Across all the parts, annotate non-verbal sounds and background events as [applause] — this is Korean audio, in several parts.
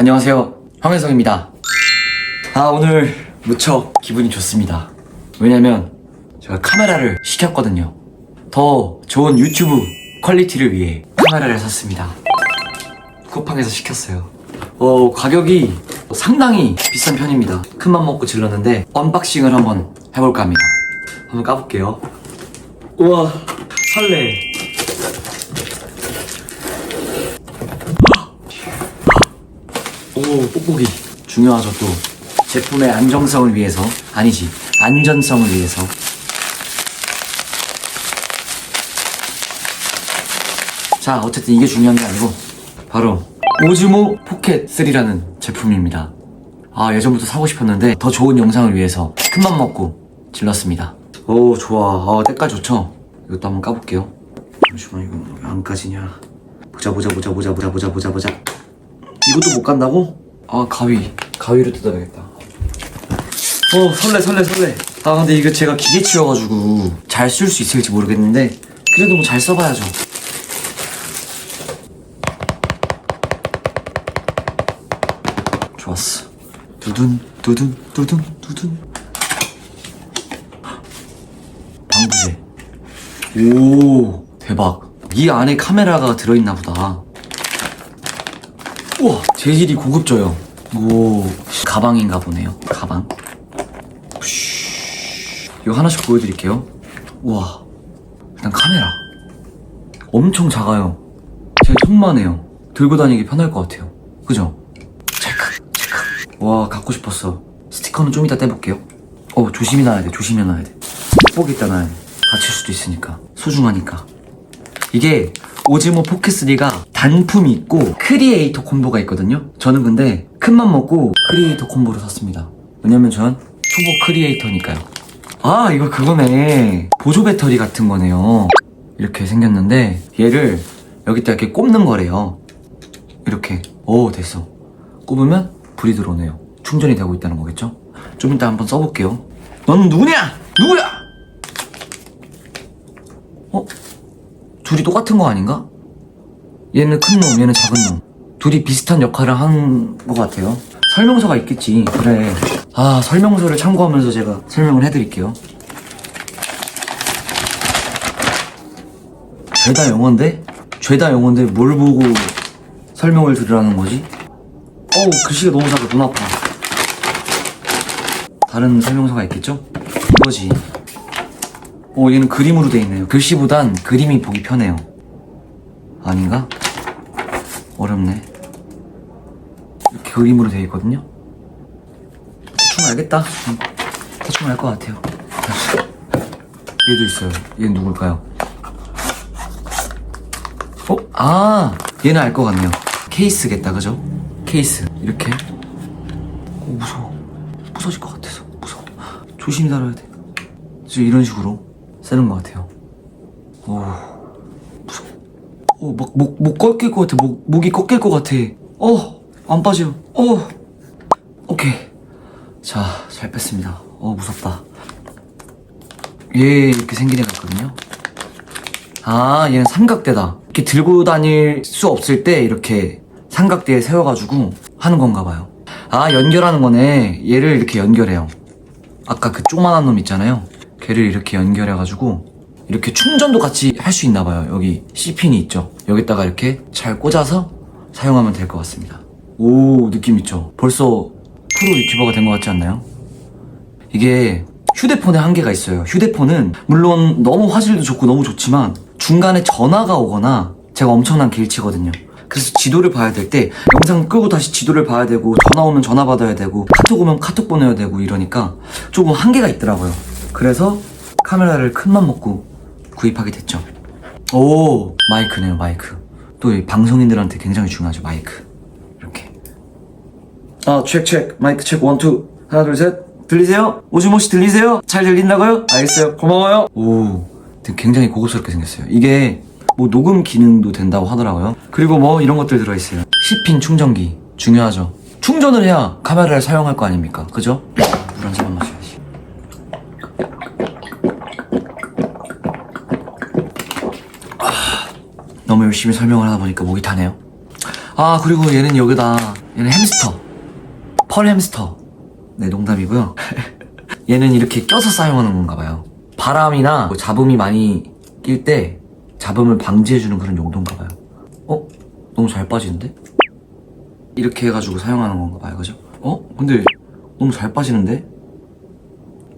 안녕하세요. 황현성입니다. 아 오늘 무척 기분이 좋습니다. 왜냐면 제가 카메라를 시켰거든요. 더 좋은 유튜브 퀄리티를 위해 카메라를 샀습니다. 쿠팡에서 시켰어요. 어 가격이 상당히 비싼 편입니다. 큰맘 먹고 질렀는데 언박싱을 한번 해볼까 합니다. 한번 까볼게요. 우와 설레 오, 뽁뽁이. 중요하죠, 또. 제품의 안정성을 위해서. 아니지, 안전성을 위해서. 자, 어쨌든 이게 중요한 게 아니고, 바로, 오즈모 포켓3라는 제품입니다. 아, 예전부터 사고 싶었는데, 더 좋은 영상을 위해서 큰맘 먹고 질렀습니다. 오, 좋아. 아, 때깔 좋죠? 이것도 한번 까볼게요. 잠시만, 이거 안 까지냐. 보자, 보자, 보자, 보자, 보자, 보자, 보자, 보자. 이것도 못 간다고? 아 가위. 가위로 뜯어야겠다. 어 설레 설레 설레. 아 근데 이거 제가 기계치여가지고 잘 쓸 수 있을지 모르겠는데 그래도 뭐 잘 써봐야죠. 좋았어. 두둔 두둔 두둔 두둔. 방부제. 오 대박. 이 안에 카메라가 들어있나 보다 우와. 재질이 고급져요. 오. 가방인가 보네요. 가방. 이거 하나씩 보여드릴게요. 우와. 일단 카메라. 엄청 작아요. 제 손만 해요. 들고 다니기 편할 것 같아요. 그죠? 체크 체크. 와 갖고 싶었어. 스티커는 좀 이따 떼볼게요. 어 조심히 놔야 돼. 조심히 놔야 돼. 뽁뽁이 있다 놔야 돼 다칠 수도 있으니까. 소중하니까. 이게 오즈모 포켓3가 단품이 있고 크리에이터 콤보가 있거든요. 저는 근데 큰맘 먹고 크리에이터 콤보를 샀습니다. 왜냐면 전 초보 크리에이터니까요. 아 이거 그거네. 보조 배터리 같은 거네요. 이렇게 생겼는데 얘를 여기다 이렇게 꼽는 거래요. 이렇게. 오 됐어. 꼽으면 불이 들어오네요. 충전이 되고 있다는 거겠죠? 좀 이따 한번 써볼게요. 넌 누구냐? 누구야? 어 둘이 똑같은 거 아닌가? 얘는 큰 놈 얘는 작은 놈. 둘이 비슷한 역할을 한 것 같아요. 설명서가 있겠지. 그래. 아 설명서를 참고하면서 제가 설명을 해드릴게요. 죄다 영어인데? 죄다 영어인데 뭘 보고 설명을 들으라는 거지? 어우 글씨가 너무 작아. 눈 아파. 다른 설명서가 있겠죠? 이거지 어 얘는 그림으로 돼 있네요. 글씨보단 그림이 보기 편해요. 아닌가? 어렵네. 이렇게 그림으로 돼 있거든요. 대충 알겠다. 음, 대충 알 것 같아요. 얘도 있어요. 얘는 누굴까요? 어? 아! 얘는 알 것 같네요. 케이스겠다 그죠? 케이스. 이렇게. 오 무서워. 부서질 것 같아서. 무서워. 조심히 다뤄야 돼. 지금 이런 식으로 쓰는 것 같아요. 오. 무서워 오막 목 목 꺾일 것 같아. 목 목이 꺾일 것 같아. 어 안 빠져 어. 오케이. 자 잘 뺐습니다. 어 무섭다. 얘 이렇게 생긴 애가 있거든요. 아 얘는 삼각대다. 이렇게 들고 다닐 수 없을 때 이렇게 삼각대에 세워가지고 하는 건가 봐요. 아 연결하는 거네. 얘를 이렇게 연결해요. 아까 그 조그만한 놈 있잖아요 걔를 이렇게 연결해가지고 이렇게 충전도 같이 할 수 있나 봐요 여기 C핀이 있죠 여기다가 이렇게 잘 꽂아서 사용하면 될 것 같습니다 오 느낌 있죠 벌써 프로 유튜버가 된 것 같지 않나요? 이게 휴대폰에 한계가 있어요. 휴대폰은 물론 너무 화질도 좋고 너무 좋지만 중간에 전화가 오거나 제가 엄청난 길치거든요. 그래서 지도를 봐야 될 때 영상 끄고 다시 지도를 봐야 되고 전화 오면 전화 받아야 되고 카톡 오면 카톡 보내야 되고 이러니까 조금 한계가 있더라고요. 그래서 카메라를 큰맘 먹고 구입하게 됐죠. 오 마이크네요 마이크. 또이 방송인들한테 굉장히 중요하죠 마이크. 이렇게. 아, 체크, 체크. 마이크 체크, 원, 투. 하나, 둘, 셋. 들리세요? 오즈모 씨 들리세요? 잘 들린다고요? 알겠어요. 고마워요. 오, 굉장히 고급스럽게 생겼어요. 이게 뭐 녹음 기능도 된다고 하더라고요. 그리고 뭐 이런 것들 들어있어요. 10핀 충전기. 중요하죠. 충전을 해야 카메라를 사용할 거 아닙니까? 그죠? 물 한 잔만 마셔야지. 아, 너무 열심히 설명을 하다 보니까 목이 타네요. 아 그리고 얘는 여기다 얘는 햄스터 펄 햄스터 네 농담이고요 [laughs] 얘는 이렇게 껴서 사용하는 건가 봐요 바람이나 뭐 잡음이 많이 낄 때 잡음을 방지해주는 그런 용도인가 봐요 어? 너무 잘 빠지는데? 이렇게 해가지고 사용하는 건가 봐요 그죠? 어? 근데 너무 잘 빠지는데?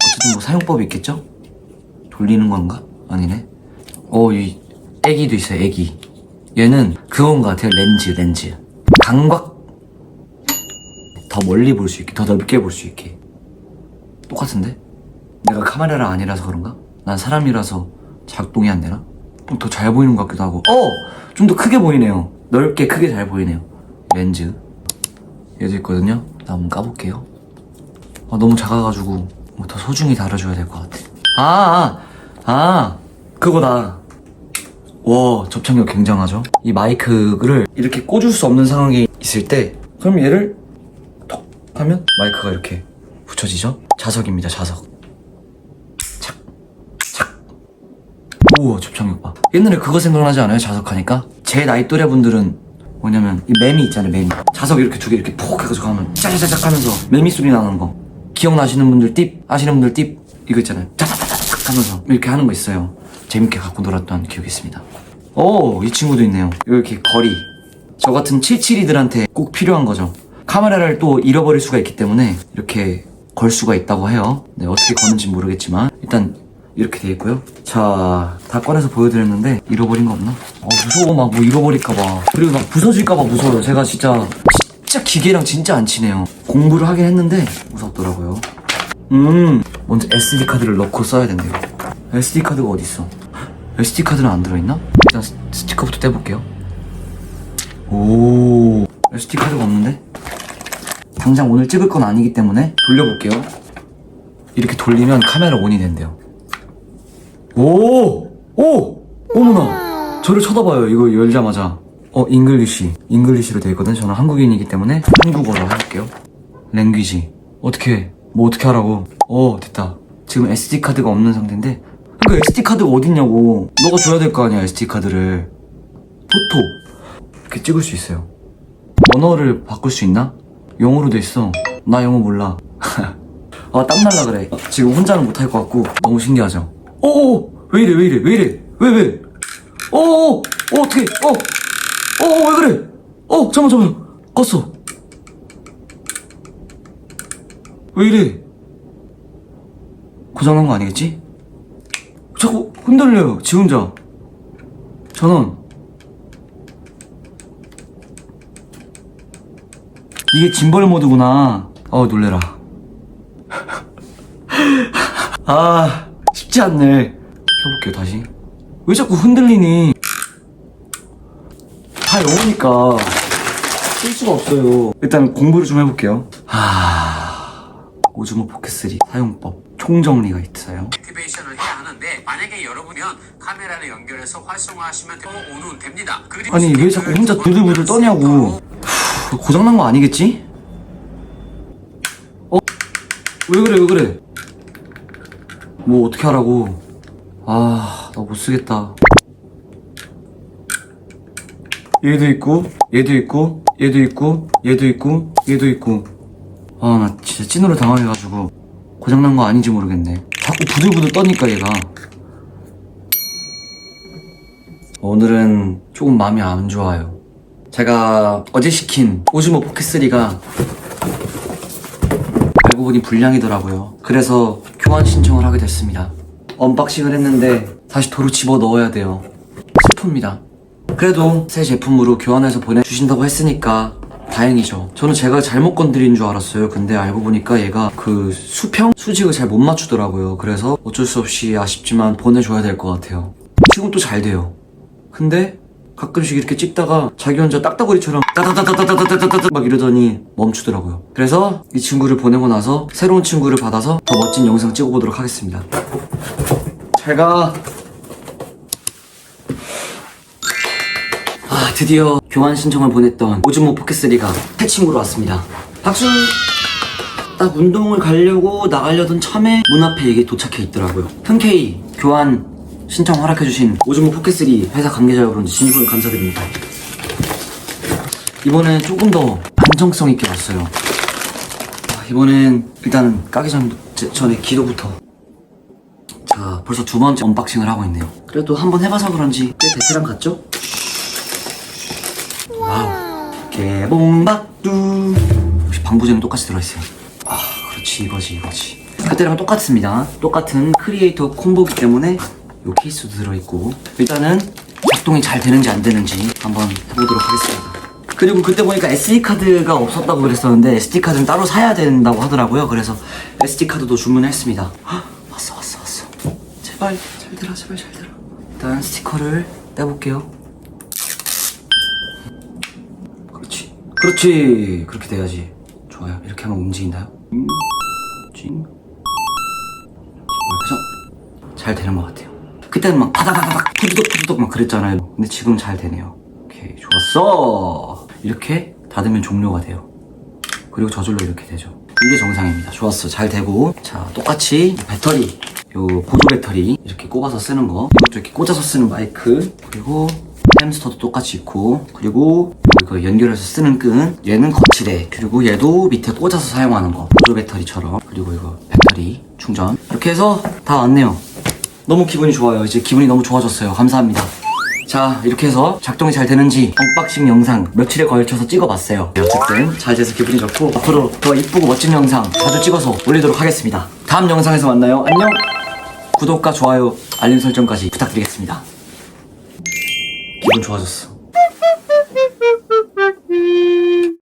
어쨌든 뭐 사용법이 있겠죠? 돌리는 건가? 아니네 어, 이 애기도 있어요, 애기. 얘는 그건 것 같아요, 렌즈, 렌즈. 광각 더 멀리 볼 수 있게, 더 넓게 볼 수 있게. 똑같은데? 내가 카메라가 아니라서 그런가? 난 사람이라서 작동이 안 되나? 더잘 보이는 것 같기도 하고. 어! 좀 더 크게 보이네요. 넓게 크게 잘 보이네요. 렌즈. 얘도 있거든요. 나 한번 까볼게요. 아, 너무 작아가지고 뭐 더 소중히 다뤄줘야 될 것 같아. 아, 아, 아, 그거다. 와, 접착력 굉장하죠? 이 마이크를 이렇게 꽂을 수 없는 상황이 있을 때, 그럼 얘를 톡 하면 마이크가 이렇게 붙여지죠? 자석입니다, 자석. 착, 착. 우와, 접착력 봐. 옛날에 그거 생각나지 않아요? 자석하니까? 제 나이 또래 분들은 뭐냐면, 이 매미 있잖아요, 매미. 자석 이렇게 두 개 이렇게 푹 해가지고 하면 짜자자작 하면서 매미 소리 나는 거. 기억나시는 분들 띠, 아시는 분들 띠, 이거 있잖아요. 짜자자자작 하면서 이렇게 하는 거 있어요. 재밌게 갖고 놀았던 기억이 있습니다. 오, 이 친구도 있네요. 이렇게 거리. 저 같은 77이들한테 꼭 필요한 거죠. 카메라를 또 잃어버릴 수가 있기 때문에 이렇게 걸 수가 있다고 해요. 네, 어떻게 거는지 모르겠지만 일단 이렇게 돼 있고요. 자, 다 꺼내서 보여드렸는데 잃어버린 거 없나? 어, 무서워 막 뭐 잃어버릴까 봐. 그리고 막 부서질까 봐 무서워요. 제가 진짜 진짜 기계랑 진짜 안 치네요. 공부를 하긴 했는데 무섭더라고요. 음, 먼저 SD 카드를 넣고 써야 된대요. SD 카드가 어디 있어? SD 카드는 안 들어있나? 일단 스- 스티커부터 떼볼게요. 오, SD 카드가 없는데? 당장 오늘 찍을 건 아니기 때문에 돌려볼게요. 이렇게 돌리면 카메라 온이 된대요. 오, 오, 어머나, 저를 쳐다봐요. 이거 열자마자. 어, 잉글리시, 잉글리시로 되어 있거든. 저는 한국인이기 때문에 한국어로 할게요. 랭귀지. 어떻게, 뭐 어떻게 하라고? 어, 됐다. 지금 SD 카드가 없는 상태인데. 그러니까 SD 카드가 어딨냐고. 너가 줘야 될 거 아니야, SD 카드를. 토토. 이렇게 찍을 수 있어요. 언어를 바꿀 수 있나? 영어로 돼 있어. 나 영어 몰라. [laughs] 아, 땀날라 그래. 지금 혼자는 못할 것 같고, 너무 신기하죠? 어어! 왜 이래, 왜 이래, 왜 이래? 왜, 왜? 어어! 어, 어떡해, 어! 어어, 왜 그래? 어, 잠깐만, 잠깐만. 껐어. 왜 이래? 고장난 거 아니겠지? 자꾸 흔들려요, 지 혼자. 전원. 이게 짐벌 모드구나. 어, 놀래라. [laughs] 아, 쉽지 않네. 켜볼게요, 다시. 왜 자꾸 흔들리니? 다 영어니까 쓸 수가 없어요. 일단 공부를 좀 해볼게요. 하... 오즈모 포켓3 사용법 총정리가 있어요. 액티베이션을 해야 하는데 만약에 여러분이면 카메라를 연결해서 활성화하시면 되- 오는 됩니다. 아니 왜 자꾸 혼자 부들부들 떠냐고. 후, 고장난 거 아니겠지? 어? 왜 그래 왜 그래? 뭐 어떻게 하라고? 아 나 못 쓰겠다. 얘도 있고 얘도 있고 얘도 있고 얘도 있고 얘도 있고. 아 나 진짜 찐으로 당황해가지고 고장난 거 아닌지 모르겠네 자꾸 부들부들 떠니까 얘가 오늘은 조금 마음이 안 좋아요. 제가 어제 시킨 오즈모 포켓3가 알고 보니 불량이더라고요. 그래서 교환 신청을 하게 됐습니다. 언박싱을 했는데 다시 도로 집어 넣어야 돼요. 슬픕니다. 그래도 새 제품으로 교환해서 보내주신다고 했으니까 다행이죠. 저는 제가 잘못 건드린 줄 알았어요. 근데 알고 보니까 얘가 그 수평? 수직을 잘 못 맞추더라고요. 그래서 어쩔 수 없이 아쉽지만 보내줘야 될 것 같아요. 지금 또 잘 돼요. 근데 가끔씩 이렇게 찍다가 자기 혼자 딱따구리처럼 따다다다다다다다다 막 이러더니 멈추더라고요. 그래서 이 친구를 보내고 나서 새로운 친구를 받아서 더 멋진 영상 찍어보도록 하겠습니다. 잘 가. 아 드디어 교환 신청을 보냈던 오즈모 포켓3가 새 친구로 왔습니다. 박수! 딱 운동을 가려고 나가려던 참에 문 앞에 이게 도착해 있더라고요. 흔쾌히 교환 신청 허락해주신 오즈모 포켓3 회사 관계자 여러분 진심으로 감사드립니다. 이번엔 조금 더 안정성 있게 봤어요. 아, 이번엔 일단 까기 전, 제- 전에 기도부터. 자, 벌써 두 번째 언박싱을 하고 있네요. 그래도 한번 해봐서 그런지 꽤 베테랑 같죠? 개봉박두. 역시 방부제는 똑같이 들어있어요. 아, 그렇지, 이거지, 이거지. 그때랑 똑같습니다. 똑같은 크리에이터 콤보기 때문에 요 케이스도 들어있고. 일단은 작동이 잘 되는지 안 되는지 한번 해보도록 하겠습니다. 그리고 그때 보니까 SD카드가 없었다고 그랬었는데 SD카드는 따로 사야 된다고 하더라고요. 그래서 SD카드도 주문했습니다. 헉, 왔어, 왔어, 왔어. 제발, 잘 들어, 제발 잘 들어. 일단 스티커를 떼볼게요. 그렇지. 그렇게 돼야지. 좋아요. 이렇게 하면 움직인다요. 음, 찡. 그래서 잘 되는 것 같아요. 그때는 막 바다바다닥 푸드덕 푸드덕 막 그랬잖아요. 근데 지금 잘 되네요. 오케이, 좋았어. 이렇게 닫으면 종료가 돼요. 그리고 저절로 이렇게 되죠. 이게 정상입니다. 좋았어. 잘 되고. 자, 똑같이 배터리. 요 보조 배터리 이렇게 꼽아서 쓰는 거. 이것도 이렇게 꽂아서 쓰는 마이크. 그리고 햄스터도 똑같이 있고. 그리고 이거 연결해서 쓰는 끈. 얘는 거치대. 그리고 얘도 밑에 꽂아서 사용하는 거. 보조 배터리처럼. 그리고 이거 배터리 충전. 이렇게 해서 다 왔네요. 너무 기분이 좋아요. 이제 기분이 너무 좋아졌어요. 감사합니다. 자, 이렇게 해서 작동이 잘 되는지 언박싱 영상 며칠에 걸쳐서 찍어봤어요. 어쨌든 잘 돼서 기분이 좋고 앞으로 더 이쁘고 멋진 영상 자주 찍어서 올리도록 하겠습니다. 다음 영상에서 만나요. 안녕! 구독과 좋아요, 알림 설정까지 부탁드리겠습니다. 기분 좋아졌어.